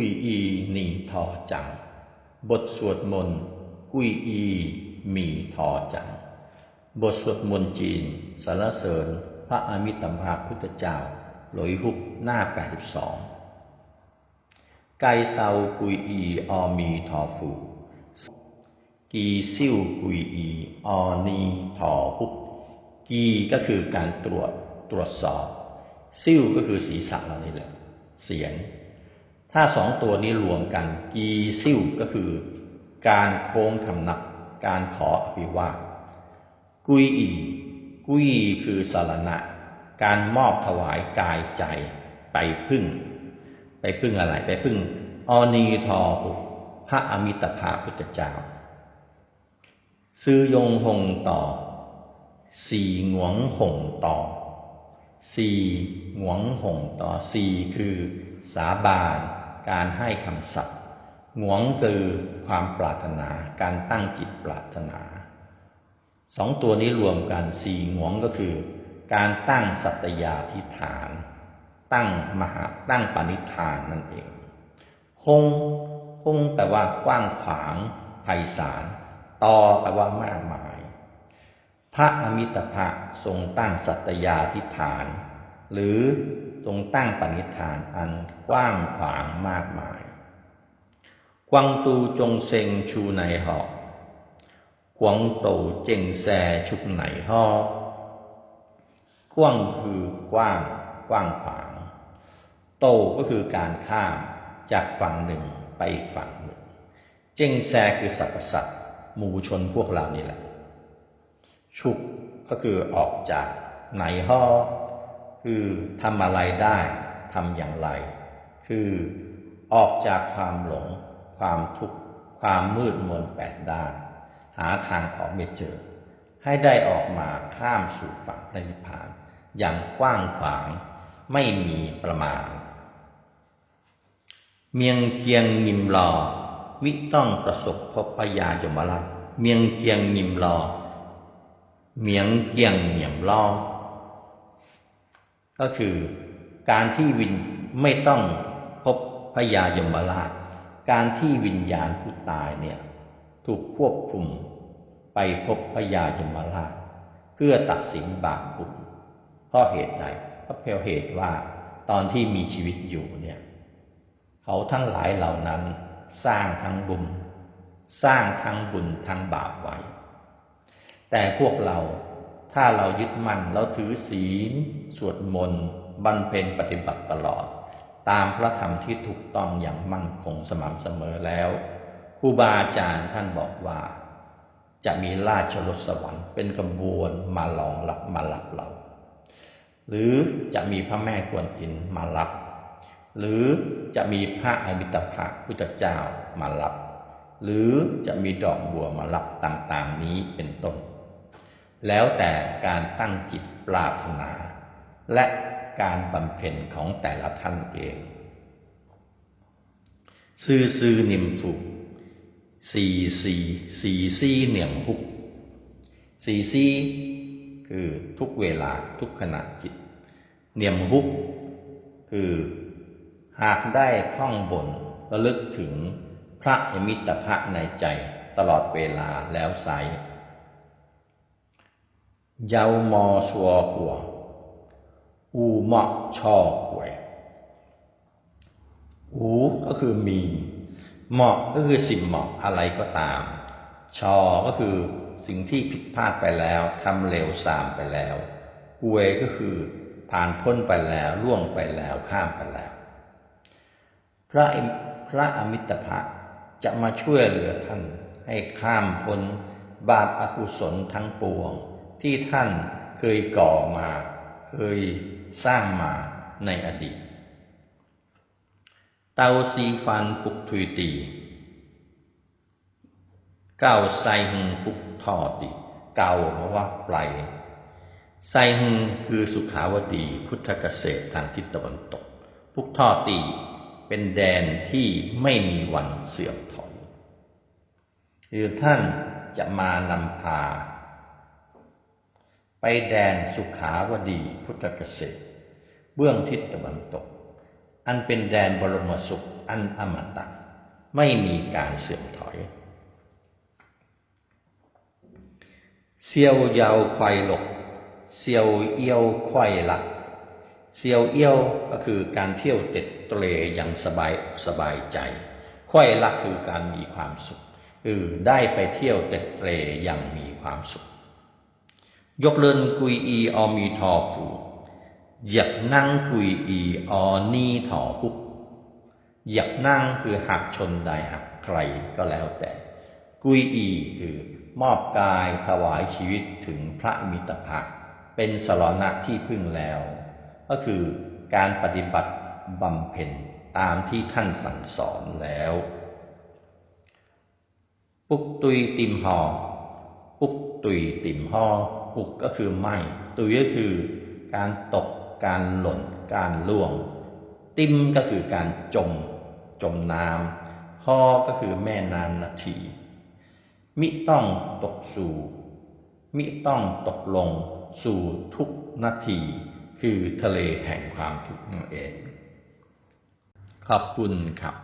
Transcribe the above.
กุยอีหนีทอจัง บทสวดมนต์กุยอีมีทอจัง บทสวดมนต์จีนสรรเสริญ พระอมิตรภาพุทธเจ้า หลอยหุบหน้า 82 ไกเซากุยอีอมีทอฟูกีซิ่วกุยอีออนีทอฮุบกีก็คือการตรวจตรวจสอบ ซิ่วก็คือศีรษะเรานี่แหละ เสียง ถ้าสองตัวนี้รวมกัน กีซิ่วก็คือ การโค้งคำนับ การขออภิวาทกุยอี กุยคือสารณะ การมอบถวายกายใจไปพึ่ง ไปพึ่งอะไร ไปพึ่งอนีทอหุพระอมิตภาพุทธเจ้า ซื้อยงหงต่อ สี่หงวงหงต่อ สี่หงวงหงต่อ สี่คือสาบาน การให้คำสัตย์หงวงคือความปรารถนา การตั้งจิตปรารถนา สองตัวนี้รวมกันสี่หงวงก็คือ การตั้งสัตยาธิฐาน ตั้งมหาตั้งปณิธานนั่นเองหงหงแปลว่ากว้างขวางไพศาลต่อแปลว่ามากมาย พระอมิตรภะทรงตั้งสัตยาธิฐาน หรือ ทรงตั้งปณิธานอันกว้างขวางมากมาย กวางตูจงเซงชูในหอกวางโตเจงแซชุกไหนหอกว้างคือกว้างกว้างขวาง โตก็คือการข้ามจากฝั่งหนึ่งไปอีกฝั่งหนึ่ง เจงแซคือสรรพสัตว์หมู่ชนพวกเรานี่แหละ ชุกก็คือออกจากไหนห่อ คือทำอะไรได้ทำอย่างไร คือออกจากความหลง ความทุกข์ความมืดมนแปดด้าน หาทางออกไม่เจอ ให้ได้ออกมาข้ามสู่ฝั่งพระนิพพาน อย่างกว้างขวางไม่มีประมาณ เมียงเกียงนิมรอมิต้องประสบพบพยายมราชเมียงเกียงนิมรอเมียงเกียงเหนียมลอ ก็คือการที่วินไม่ต้องพบพยายมราช การที่วิญญาณผู้ตายเนี่ยถูกควบคุมไปพบพยายมราช เพื่อตัดสินบาปบุญเพราะเหตุใดเพราะเพราะเหตุว่าตอนที่มีชีวิตอยู่เนี่ยเขาทั้งหลายเหล่านั้นสร้างทั้งบุญ สร้างทั้งบุญทั้งบาปไว้ แต่พวกเรา ถ้าเรายึดมั่นเราถือศีล สวดมนต์บรรเพ็ญปฏิบัติตลอด ตามพระธรรมที่ถูกต้องอย่างมั่นคงสม่ำเสมอแล้วครูบาอาจารย์ท่านบอกว่า จะมีราชรถสวรรค์เป็นกระบวนมาลองรับมารับเรา หรือจะมีพระแม่กวนอินมารับ หรือจะมีพระอมิตรภะพุทธเจ้ามารับ หรือจะมีดอกบัวมารับต่างๆนี้เป็นต้น แล้วแต่การตั้งจิตปรารถนา และการบำเพ็ญของแต่ละท่านเอง ซื่อซื่อนิมฟุกสีสีสีซีเหนียมพุกสีซีคือทุกเวลาทุกขณะจิตเนียมฮุกคือหากได้ท่องบนระลึกถึงพระอมิตรภะในใจตลอดเวลาแล้วไซ เยามอชัวหัว อูเหมาะชอหวย อูก็คือมีเหมาะก็คือสิ่งเหมาะอะไรก็ตาม ชอก็คือสิ่งที่ผิดพลาดไปแล้วทำเลวทรามไปแล้วหวยก็คือผ่านพ้นไปแล้วล่วงไปแล้วข้ามไปแล้ว พระพระอมิตรภะจะมาช่วยเหลือท่านให้ข้ามพ้นบาปอกุศลทั้งปวง ที่ท่านเคยก่อมา เคยสร้างมาในอดีต เตาซีฟันปุกทุยตีเก้าไซหงปุกทอดีเก่าเพราะว่าไกลไซหงคือสุขาวดีพุทธเกษตรทางทิศตะวันตกพุกทอตีเป็นแดนที่ไม่มีวันเสื่อมถอยคือท่านจะมานำพา ไปแดนสุขาวดีพุทธเกษตร เบื้องทิศตะวันตก อันเป็นแดนบรมสุขอันอมตะไม่มีการเสื่อมถอยเซียวยาวควายหลกเซียวเอี้ยวควายหลักเซียวเอี้ยวก็คือการเที่ยวเต็ดเตรอย่างสบายสบายใจควายหลักคือการมีความสุข คือได้ไปเที่ยวเต็ดเตรอย่างมีความสุข ยกเลินกุยอีออมีทอผูเหยียบนั่งกุยอีออนี่ถอพุกเหยียบนั่งคือหักชนใดหักใครก็แล้วแต่ กุยอีคือมอบกายถวายชีวิตถึงพระมิตรภาพเป็นสรณะที่พึ่งแล้ว ก็คือการปฏิบัติบำเพ็ญตามที่ท่านสั่งสอนแล้ว ปุกตุยติมหอปุกตุยติมหอ ปุกก็คือไหมตุยก็คือการตกการหล่น การล่วง ติมก็คือการจม จมน้ำหอก็คือแม่น้ำนาที มิต้องตกสู่ มิต้องตกลงสู่ทุกนาที คือทะเลแห่งความทุกข์นั่นเอง ขอบคุณครับ